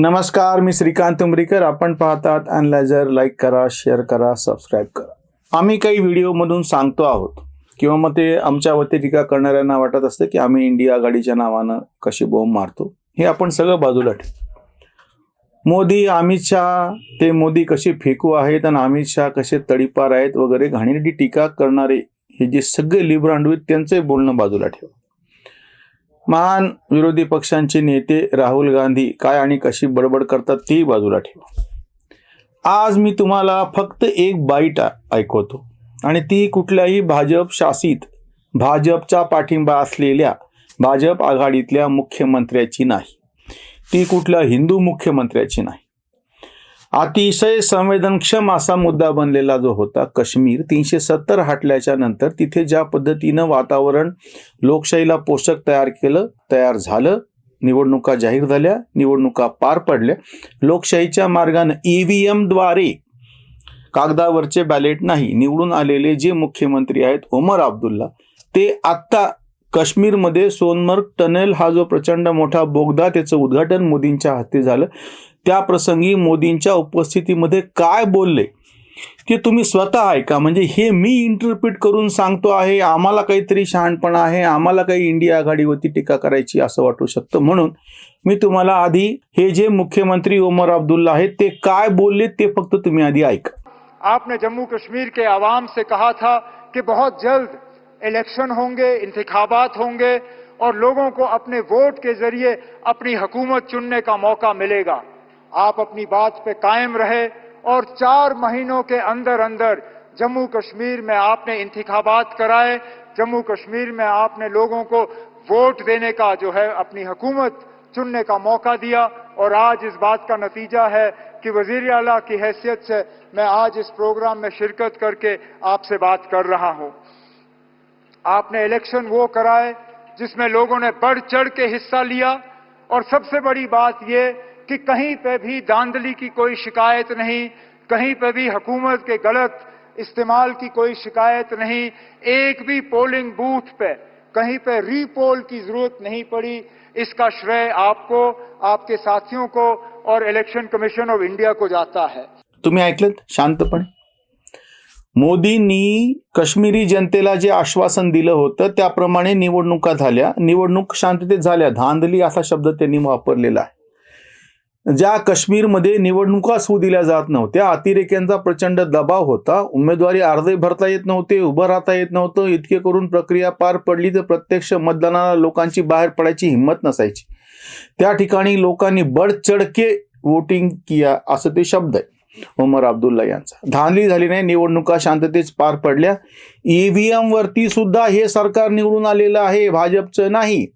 नमस्कार मी श्रीकांत उमरीकर. आपण पाहतात अनलायझर लाईक करा शेअर करा सबस्क्राईब करा. आम्ही काही व्हिडिओमधून सांगतो आहोत किंवा मग ते आमच्या वती टीका करणाऱ्यांना वाटत असतं की आम्ही इंडिया आघाडीच्या नावानं कशी बोंब मारतो. हे आपण सगळं बाजूला ठेवू. मोदी अमित शहा ते मोदी कसे फेकू आहेत आणि अमित शहा कसे तडीपार आहेत वगैरे घाणेरडी टीका करणारे हे जे सगळे लिब्रांडू आहेत त्यांचंही बोलणं बाजूला ठेवा. महान विरोधी पक्षांचे नेते राहुल गांधी काय आणि कशी बडबड करतात तेही बाजूला ठेवा. आज मी तुम्हाला फक्त एक बाईट ऐकवतो आणि ती कुठल्याही भाजप शासित भाजपचा पाठिंबा असलेल्या भाजप आघाडीतल्या मुख्यमंत्र्याची नाही. ती कुठल्या हिंदू मुख्यमंत्र्याची नाही. अतिशय संवेदनक्षम असा मुद्दा बनलेला जो होता काश्मीर तीनशे सत्तर हटल्याच्या नंतर तिथे ज्या पद्धतीनं वातावरण लोकशाहीला पोषक तयार केलं तयार झालं निवडणुका जाहीर झाल्या निवडणुका पार पडल्या लोकशाहीच्या मार्गानं ईव्हीएमद्वारे कागदावरचे बॅलेट नाही निवडून आलेले जे मुख्यमंत्री आहेत ओमर अब्दुल्ला ते आत्ता काश्मीरमध्ये सोनमर्ग टनेल हा जो प्रचंड मोठा बोगदा त्याचं उद्घाटन मोदींच्या हस्ते झालं. त्या प्रसंगी मोदींच्या उपस्थितीमध्ये काय बोलले? ते तुम्ही स्वतः ऐका. म्हणजे हे मी इंटरप्रिट करून सांगतो आहे, आम्हाला काहीतरी शहाणपणा आहे, आम्हाला काही इंडिया आघाडीवरती टीका करायची असं वाटू शकतं. म्हणून मी तुम्हाला आधी हे जे मुख्यमंत्री ओमर अब्दुल्ला आहेत, ते काय बोलले ते फक्त तुम्ही आधी ऐका. आपने जम्मू कश्मीर के आवाम से कहा था कि बहुत जल्द इलेक्शन होंगे, इंतखाबात होंगे और लोगों को अपने वोट के ज़रिए अपनी हुकूमत चुनने का मौका मिलेगा। आप अपनी बात पे कायम रहे और चार महीनों के अंदर अंदर जम्मू कश्मीर में आपने इंतखाबात कराए, जम्मू कश्मीर में आपने लोगों को वोट देने का जो है अपनी हुकूमत चुनने का मौका दिया और आज इस बात का नतीजा है कि वज़ीर अला की हैसियत से मैं आज इस प्रोग्राम में शिरकत करके आपसे बात कर रहा हूँ। आपने इलेक्शन वो कराए जिसमें लोगों ने बढ़ चढ़ के हिस्सा लिया और सबसे बड़ी बात ये कि कहीं पे भी धांधली की कोई शिकायत नहीं कहीं पे भी हुकूमत के गलत इस्तेमाल की कोई शिकायत नहीं एक भी पोलिंग बूथ पे कहीं पे रीपोल की जरूरत नहीं पड़ी। इसका श्रेय आपको आपके साथियों को और इलेक्शन कमीशन ऑफ इंडिया को जाता है। तुम्ही ऐकलं शांतपणे. मोदींनी काश्मीरी जनतेला जे आश्वासन दिलं होतं त्याप्रमाणे निवडणुका झाल्या. निवडणूक शांततेत झाल्या. धांदली असा शब्द त्यांनी वापरलेला आहे. ज्या काश्मीरमध्ये निवडणुकाच होऊ दिल्या जात नव्हत्या अतिरेक्यांचा प्रचंड दबाव होता. उमेदवारी अर्धे भरता येत नव्हते उभं राहता येत नव्हतं. इतके करून प्रक्रिया पार पडली तर प्रत्यक्ष मतदानाला लोकांची बाहेर पडायची हिंमत नसायची. त्या ठिकाणी लोकांनी बडचडके वोटिंग किया असं ते शब्द आहे. उमर अब्दुल्ला यांचा. धांदली झाली नाही निवडणुका शांततेच पार पडल्या. ईव्हीएम वरती सुद्धा हे सरकार निवडून आलेलं आहे भाजपचं नाही.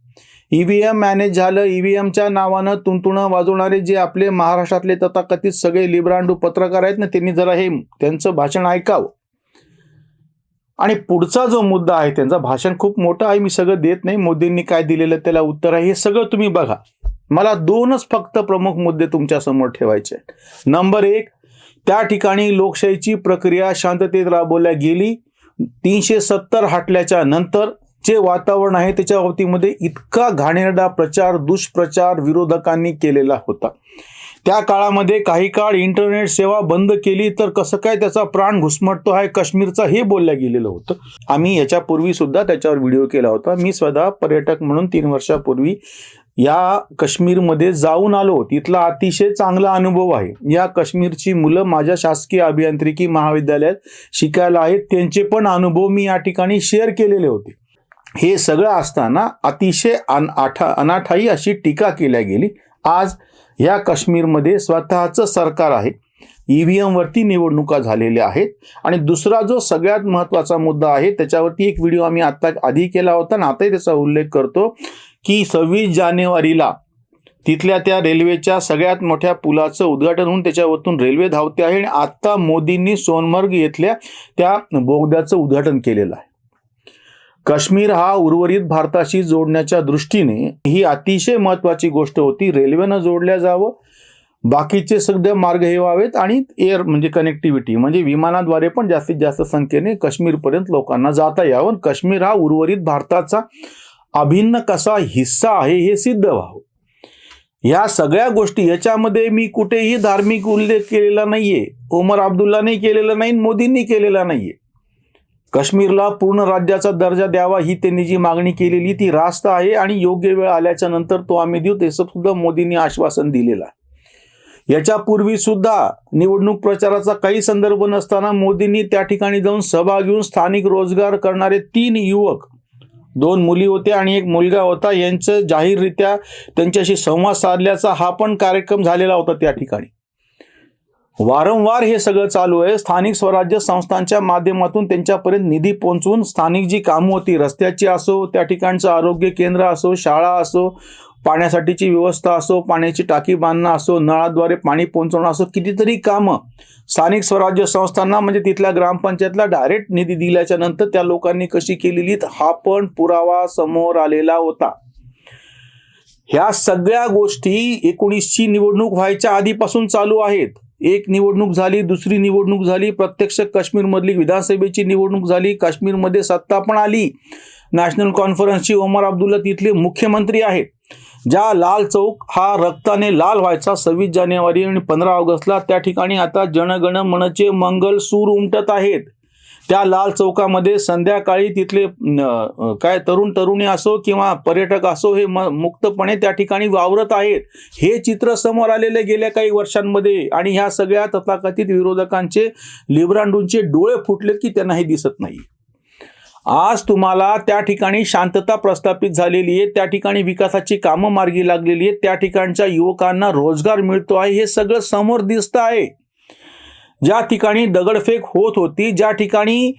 ईव्हीएम मॅनेज झालं. ईव्हीएमच्या नावानं तुंतुणं वाजवणारे जे आपले महाराष्ट्रातले तथाकथित सगळे लिब्रांडू पत्रकार आहेत ना त्यांनी जरा हे त्यांचं भाषण ऐकावं. आणि पुढचा जो मुद्दा आहे त्यांचा भाषण खूप मोठं आहे मी सगळं देत नाही. मोदींनी काय दिलेलं त्याला उत्तर आहे हे सगळं तुम्ही बघा. मला दोनच फक्त प्रमुख मुद्दे तुमच्यासमोर ठेवायचे आहेत. नंबर एक त्या ठिकाणी लोकशाहीची प्रक्रिया शांततेत राबवल्या गेली. तीनशे सत्तर हटल्याच्या नंतर जे वातावरण आहे त्याच्या बाबतीमध्ये इतका घाणेरडा प्रचार दुष्प्रचार विरोधकांनी केलेला होता. त्या काळामध्ये काही काळ इंटरनेट सेवा बंद केली तर कसं काय त्याचा प्राण घुसमटतो आहे काश्मीरचा हे बोलल्या गेलेलं होतं. आम्ही याच्यापूर्वी सुद्धा त्याच्यावर व्हिडिओ केला होता. मी स्वतः पर्यटक म्हणून तीन वर्षापूर्वी या काश्मीरमध्ये जाऊन आलो. तिथला अतिशय चांगला अनुभव आहे. या काश्मीरची मुलं माझ्या शासकीय अभियांत्रिकी महाविद्यालयात शिकायला आहेत. त्यांचे पण अनुभव मी या ठिकाणी शेअर केलेले होते. हे सगळं असताना अतिशय अन आठा अनाठाई अशी टीका केल्या गेली. आज या काश्मीरमध्ये स्वतःचं सरकार आहे. ई व्ही एमवरती निवडणुका झालेल्या आहेत. आणि दुसरा जो सगळ्यात महत्त्वाचा मुद्दा आहे त्याच्यावरती एक व्हिडिओ आम्ही आत्ता आधी केला होता आणि आताही त्याचा उल्लेख करतो की सव्वीस जानेवारीला तिथल्या त्या रेल्वेच्या सगळ्यात मोठ्या पुलाचं उद्घाटन होऊन त्याच्यावरतून रेल्वे धावते आहे आणि आत्ता मोदींनी सोनमर्ग येथल्या त्या बोगद्याचं उद्घाटन केलेलं आहे. काश्मीर हा उर्वरित भारताशी जोडण्याच्या दृष्टीने ही अतिशय महत्वाची गोष्ट होती. रेल्वेनं जोडल्या जावं बाकीचे सगळे मार्ग हे व्हावेत आणि एअर म्हणजे कनेक्टिव्हिटी म्हणजे विमानाद्वारे पण जास्तीत जास्त संख्येने काश्मीरपर्यंत लोकांना जाता यावं. काश्मीर हा उर्वरित भारताचा अभिन्न कसा हिस्सा आहे हे सिद्ध व्हावं. ह्या सगळ्या गोष्टी याच्यामध्ये मी कुठेही धार्मिक उल्लेख केलेला नाहीये. ओमर अब्दुल्लाने केलेला नाही मोदींनी केलेला नाहीये. काश्मीरला पूर्ण राज्याचा दर्जा द्यावा ही त्यांनी जी मागणी केलेली ती रास्त आहे आणि योग्य वेळ आल्याच्यानंतर तो आम्ही देऊ त्याचं सुद्धा मोदींनी आश्वासन दिलेलं आहे. याच्यापूर्वी सुद्धा निवडणूक प्रचाराचा काही संदर्भ नसताना मोदींनी त्या ठिकाणी जाऊन सभा घेऊन स्थानिक रोजगार करणारे तीन युवक दोन मुली होत्या आणि एक मुलगा होता यांचं जाहीररित्या त्यांच्याशी संवाद साधल्याचा हा पण कार्यक्रम झालेला होता त्या ठिकाणी. वारंवार हे सगळं चालू आहे. स्थानिक स्वराज्य संस्थांच्या माध्यमातून त्यांच्यापर्यंत निधी पोहोचवून स्थानिक जी कामं होती रस्त्याची असो त्या ठिकाणचं आरोग्य केंद्र असो शाळा असो पाण्यासाठीची व्यवस्था असो पाण्याची टाकी बांधणं असो नळाद्वारे पाणी पोहोचवणं असो कितीतरी कामं स्थानिक स्वराज्य संस्थांना म्हणजे तिथल्या ग्रामपंचायतला डायरेक्ट निधी दिल्याच्या नंतर त्या लोकांनी कशी केलेली हा पण पुरावा समोर आलेला होता. ह्या सगळ्या गोष्टी एकोणीसची निवडणूक व्हायच्या आधीपासून चालू आहेत. एक निवडणूक झाली दुसरी निवडणूक झाली प्रत्यक्ष काश्मीरमधली विधानसभेची निवडणूक झाली काश्मीरमध्ये सत्ता पण आली. नॅशनल कॉन्फरन्सची ओमर अब्दुल्ला तिथले मुख्यमंत्री आहेत. ज्या लाल चौक हा रक्ताने लाल व्हायचा सव्वीस जानेवारी आणि पंधरा ऑगस्टला. त्या ठिकाणी आता जनगण मनचे मंगल सूर उमटत आहेत. त्या लाल चौकामध्ये संध्याकाळी तिथले काय तरुण तरुणी असो किंवा पर्यटक असो हे म मुक्तपणे त्या ठिकाणी वावरत आहेत. हे चित्र समोर आलेले गेल्या काही वर्षांमध्ये आणि ह्या सगळ्या तथाकथित विरोधकांचे लिब्रांडूंचे डोळे फुटलेत की त्यांना हे दिसत नाही. आज तुम्हाला त्या ठिकाणी शांतता प्रस्थापित झालेली आहे त्या ठिकाणी विकासाची कामं मार्गी लागलेली आहेत त्या ठिकाणच्या युवकांना रोजगार मिळतो आहे हे सगळं समोर दिसतं आहे. ज्या ठिकाणी दगडफेक होत होती ज्या ठिकाणी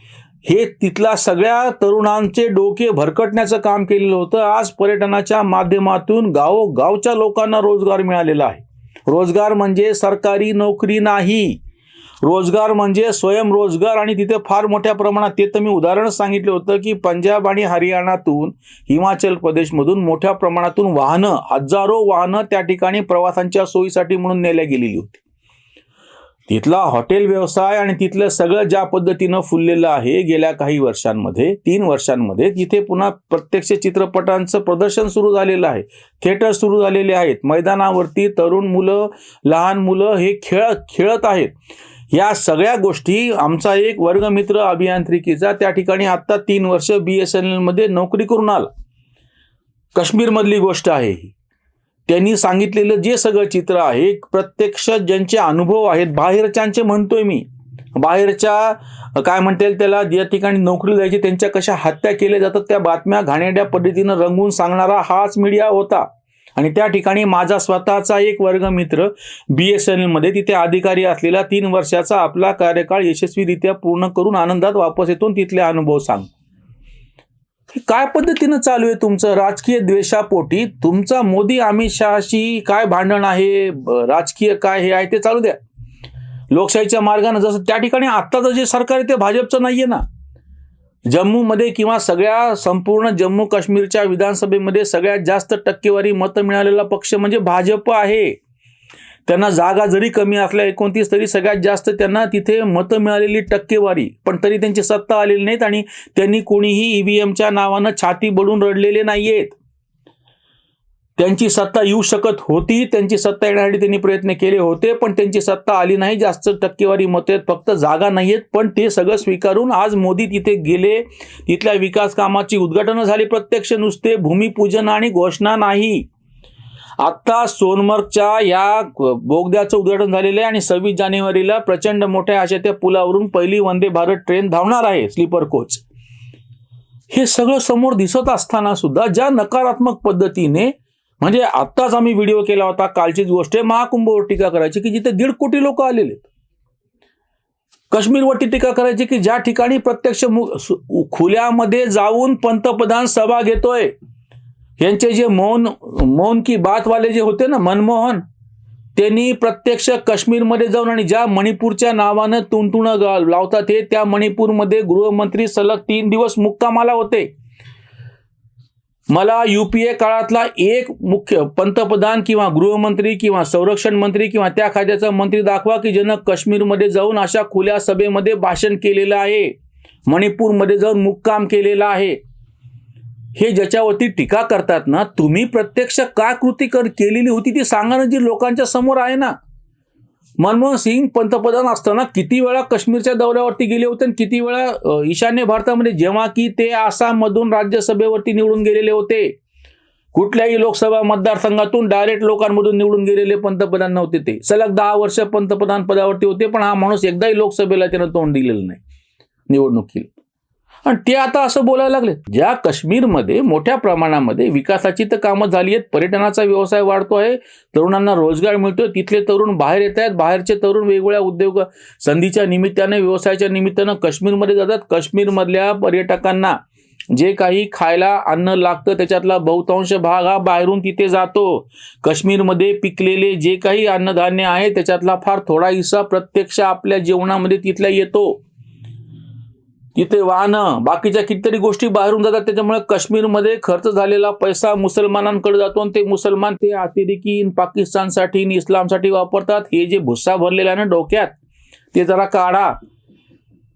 हे तिथल्या सगळ्या तरुणांचे डोके भरकटण्याचं काम केलेलं होतं आज पर्यटनाच्या माध्यमातून गावोगावच्या लोकांना रोजगार मिळालेला आहे. रोजगार म्हणजे सरकारी नोकरी नाही. रोजगार म्हणजे स्वयंरोजगार आणि तिथे फार मोठ्या प्रमाणात ते तर मी उदाहरण सांगितलं होतं की पंजाब आणि हरियाणातून हिमाचल प्रदेशमधून मोठ्या प्रमाणातून वाहनं हजारो वाहनं त्या ठिकाणी प्रवासांच्या सोयीसाठी म्हणून नेल्या गेलेली होती. तिथला हॉटेल व्यवसाय आणि तिथलं सगळं ज्या पद्धतीनं फुललेलं आहे गेल्या काही वर्षांमध्ये तीन वर्षांमध्ये तिथे पुन्हा प्रत्यक्ष चित्रपटांचं प्रदर्शन सुरू झालेलं आहे. थिएटर सुरू झालेले आहेत. मैदानावरती तरुण मुलं लहान मुलं हे खेळ खेळत आहेत. या सगळ्या गोष्टी आमचा एक वर्गमित्र अभियांत्रिकीचा त्या ठिकाणी आत्ता तीन वर्ष बी एस एन एलमध्ये नोकरी करून आला. काश्मीरमधली गोष्ट आहे ही. त्यांनी सांगितलेलं जे सगळं चित्र आहे प्रत्यक्ष ज्यांचे अनुभव आहेत बाहेरच्यांचे म्हणतोय मी. बाहेरच्या काय म्हणता येईल त्याला ज्या ठिकाणी नोकरी द्यायची त्यांच्या कशा हत्या केल्या जातात त्या बातम्या घाणेड्या पद्धतीनं रंगवून सांगणारा हाच मीडिया होता. आणि त्या ठिकाणी माझा स्वतःचा एक वर्गमित्र बी एस एन एलमध्ये तिथे अधिकारी असलेला तीन वर्षाचा आपला कार्यकाळ यशस्वीरित्या पूर्ण करून आनंदात वापस येतो आणि तिथले अनुभव सांग काय पद्धतीनं चालू आहे तुमचं राजकीय द्वेषापोटी? तुमचा मोदी अमित शहाशी काय भांडण आहे? राजकीय काय हे आहे ते चालू द्या. लोकशाहीच्या मार्गाने जसं त्या ठिकाणी आत्ताचं जे सरकार आहे ते भाजपचं नाहीये ना. जम्मूमध्ये किंवा सगळ्या संपूर्ण जम्मू काश्मीरच्या विधानसभेमध्ये सगळ्यात जास्त टक्केवारी मतं मिळालेला पक्ष म्हणजे भाजप आहे. त्यांना जागा जरी कमी असल्या एकोणतीस तरी सगळ्यात जास्त त्यांना तिथे मतं मिळालेली टक्केवारी. पण तरी त्यांची सत्ता आलेली नाहीत आणि त्यांनी कोणीही ईव्हीएमच्या नावानं छाती बडून रडलेले नाहीयेत. त्यांची सत्ता येऊ शकत होती त्यांची सत्ता येण्यासाठी त्यांनी प्रयत्न केले होते पण त्यांची सत्ता आली नाही. जास्त टक्केवारी मत आहेत फक्त जागा नाही आहेत पण ते सगळं स्वीकारून आज मोदी तिथे गेले. तिथल्या विकास कामाची उद्घाटनं झाली. प्रत्यक्ष नुसते भूमिपूजन आणि घोषणा नाही. आत्ता सोनमर्गच्या या बोगद्याचं उद्घाटन झालेलं आहे आणि सव्वीस जानेवारीला प्रचंड मोठ्या अशा त्या पुलावरून पहिली वंदे भारत ट्रेन धावणार आहे स्लीपर कोच हे सगळं समोर दिसत असताना सुद्धा ज्या नकारात्मक पद्धतीने म्हणजे आत्ताच आम्ही व्हिडिओ केला होता कालचीच गोष्ट आहे महाकुंभवर टीका करायची की जिथे दीड कोटी लोक आलेले आहेत. काश्मीरवरती टीका करायची की ज्या ठिकाणी प्रत्यक्ष मु- खुल्यामध्ये जाऊन पंतप्रधान सभा घेतोय यांचे जे मौन मौन की बात वाले जे होते ना मनमोहन त्यांनी प्रत्यक्ष काश्मीरमध्ये जाऊन आणि ज्या मणिपूरच्या नावानं तुणतुणं लावतात हे त्या मणिपूरमध्ये गृहमंत्री सलग तीन दिवस मुक्कामाला होते. मला युपीए काळातला एक मुख्य पंतप्रधान किंवा गृहमंत्री किंवा संरक्षण मंत्री किंवा त्या खात्याचा मंत्री दाखवा की ज्यानं काश्मीरमध्ये जाऊन अशा खुल्या सभेमध्ये भाषण केलेलं आहे. मणिपूरमध्ये जाऊन मुक्काम केलेला आहे. हे ज्याच्यावरती टीका करतात ना तुम्ही प्रत्यक्ष का कृती कर केलेली होती ती सांगा ना जी लोकांच्या समोर आहे ना. मनमोहन सिंग पंतप्रधान असताना किती वेळा काश्मीरच्या दौऱ्यावरती गेले होते आणि किती वेळा ईशान्य भारतामध्ये जेव्हा की ते आसाममधून राज्यसभेवरती निवडून गेलेले होते. कुठल्याही लोकसभा मतदारसंघातून डायरेक्ट लोकांमधून निवडून गेलेले पंतप्रधान नव्हते ते. सलग दहा वर्ष पंतप्रधान पदावरती होते पण हा माणूस एकदाही लोकसभेला त्यानं तोंड दिलेलं नाही. निवडणुकीला. आणि ते आता असं बोलायला लागले. ज्या काश्मीरमध्ये मोठ्या प्रमाणामध्ये विकासाची तर कामं झाली आहेत पर्यटनाचा व्यवसाय वाढतो आहे तरुणांना रोजगार मिळतोय तिथले तरुण बाहेर येत आहेत बाहेरचे तरुण वेगवेगळ्या उद्योग संधीच्या निमित्ताने व्यवसायाच्या निमित्तानं काश्मीरमध्ये जातात. काश्मीरमधल्या पर्यटकांना जे काही खायला अन्न लागतं त्याच्यातला बहुतांश भाग हा बाहेरून तिथे जातो. काश्मीरमध्ये पिकलेले जे काही अन्नधान्य आहे त्याच्यातला फार थोडा हिस्सा प्रत्यक्ष आपल्या जेवणामध्ये तिथल्या येतो. तिथे वाहनं बाकीच्या कितीतरी गोष्टी बाहेरून जातात त्याच्यामुळे काश्मीरमध्ये खर्च झालेला पैसा मुसलमानांकडे जातो आणि ते मुसलमान ते अतिरेकी पाकिस्तानसाठी इस्लामसाठी वापरतात. हे जे भुस्सा भरलेला आहे ना डोक्यात ते जरा काढा.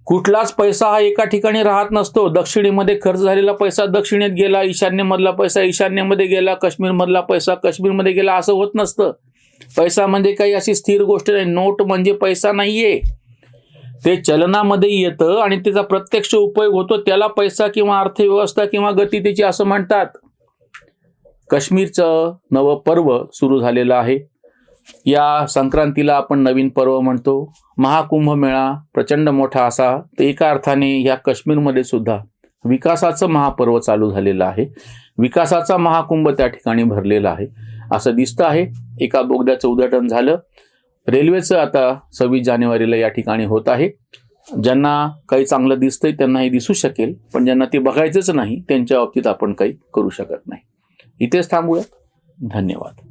कुठलाच पैसा हा एका ठिकाणी राहत नसतो. दक्षिणेमध्ये खर्च झालेला पैसा दक्षिणेत गेला ईशान्येमधला पैसा ईशान्येमध्ये गेला काश्मीरमधला पैसा काश्मीरमध्ये गेला असं होत नसतं. पैसा म्हणजे काही अशी स्थिर गोष्ट नाही. नोट म्हणजे पैसा नाहीये. ते चलनामध्ये येतं आणि त्याचा प्रत्यक्ष उपयोग होतो त्याला पैसा किंवा अर्थव्यवस्था किंवा गती त्याची असं म्हणतात. काश्मीरचं नवं पर्व सुरू झालेलं आहे. या संक्रांतीला आपण नवीन पर्व म्हणतो. महाकुंभ मेळा प्रचंड मोठा असा तर एका अर्थाने या काश्मीरमध्ये सुद्धा विकासाचं महापर्व चालू झालेलं आहे. विकासाचा महाकुंभ त्या ठिकाणी भरलेला आहे. असं दिसतं आहे. एका बोगद्याचं उद्घाटन झालं. रेल्वेचं आता सव्वीस जानेवारीला या ठिकाणी होत आहे. ज्यांना काही चांगलं दिसतंय त्यांना हे दिसू शकेल पण ज्यांना ते बघायचंच नाही त्यांच्या बाबतीत आपण काही करू शकत नाही. इथेच थांबूयात. धन्यवाद.